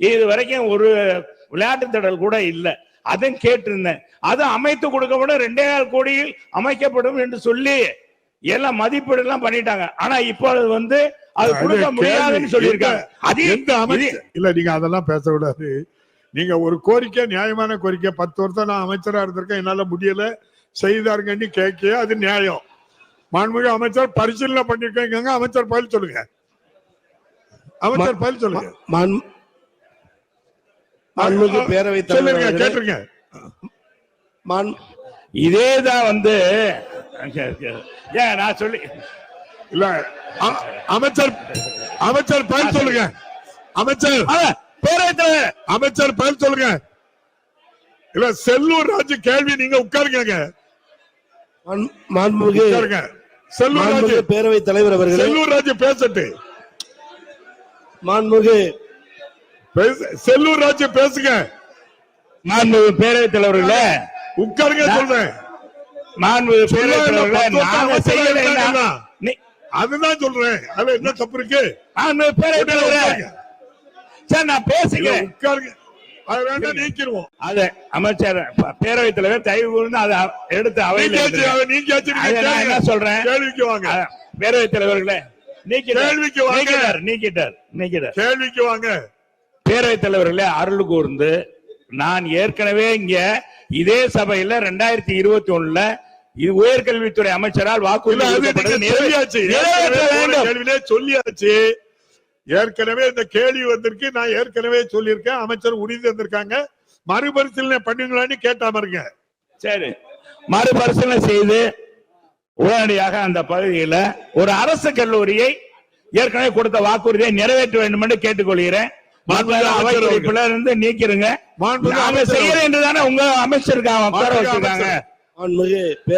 இது வரைக்கும் ஒரு விளையாட்டு திடல் கூட இல்ல. அதையும் கேட்டிருந்தேன். அது அமைத்து கொடுக்கப்படும் ரெண்டே கால் கோடியில் அமைக்கப்படும் என்று சொல்லி எல்லாம் மதிப்பீடு எல்லாம் பண்ணிட்டாங்க. ஆனா இப்பொழுது வந்து அது அது கொடுக்க. முடியாதுன்னு சொல்லியிருக்காங்க. அது எந்த அமைச்சர் இல்ல நீங்க அதெல்லாம் பேசக்கூடாது. நீங்க ஒரு கோரிக்கை நியாயமான கோரிக்கை பத்து வருஷம் நான் அமைச்சரா இருந்திருக்கேன் என்னால முடியல. செய்தாருங்கன்னு கேட்க அது நியாயம். மாண்புமிகு அமைச்சர் பரிசீலனை பண்ணிருக்கேங்க அமைச்சர் பதில் சொல்லுங்க. அமைச்சர் பதில் சொல்லுங்க. மாண்புமிகு பேரவைத் தலைவர் கேட்டுருங்க. இதேதான் வந்து ஏன் நான் சொல்லி இல்ல அமைச்சர் அமைச்சர் பதில் சொல்லுங்க. அமைச்சர் பேரவைத் தலைவர். அமைச்சர் பதில் சொல்லுங்க. இல்ல செல்லூர் ராஜு கேள்வி நீங்க உட்காருங்க மாண்- மாண்புமிகு செல்லூர் ராஜு. மாண்புமிகு பேரவைத் தலைவர் அவர்களே. செல்லூர் ராஜு பேசட்டு. மாண்புமிகு செல்லூர் ராஜு பேசுங்க. மாண்புமிகு பேரவைத் தலைவர்களே உட்காருங்க சொல்றேன். மாண்புமிகு பேரவைத் தலைவர்களே நாங்க. நீ- அதுதான் சொல்றேன். அதுல என்ன தப்பு இருக்கு? மாண்புமிகு பேரவைத் தலைவரே. சார் நான் பேசுகிறேன் உட்காருங்க. அது வேண்டாம் நீக்கிடுவோம். அது அமைச்சர் பேரவைத் தலைவர் தயவு கூர்ந்து அதை எடுத்து அவையில். அதை நீங்க அதை நான் என்ன. சொல்றேன்? கேள்விக்கு வாங்க. பேரவைத் தலைவர்களே. நீக்கிட்டார் நீக்கிட்டார் நீக்கிட்டார். கேள்விக்கு வாங்க. பேரவைத் தலைவர்களே அருள் கூர்ந்து நான் ஏற்கனவே இங்க இதே சபையில ரெண்டாயிரத்தி இருபத்தி ஒண்ணுல இது உயர்கல்வித்துறை அமைச்சரால் வாக்குறுதி சொல்லியாச்சு? ஏற்கனவே இந்த கேள்வி வந்திருக்கு நான் ஏற்கனவே சொல்லியிருக்கேன். அமைச்சர் உறுதி தந்திருக்காங்க. மறுபரிசீலனை பண்ணுங்களான்னு கேட்டா பாருங்க. சரி. மறுபரிசீலனை செய்து உடனடியாக அந்த பகுதியில ஒரு அரசு கல்லூரியை ஏற்கனவே கொடுத்த வாக்குறுதியை நிறைவேற்ற வேண்டும் என்று கேட்டுக்கொள்கிறேன். அமைச்சர் இருந்து மாண்புமிகு நாங்க செய்யறேன் என்று தானே உங்க அமைச்சருக்கு உட்கார வச்சிருக்காங்க.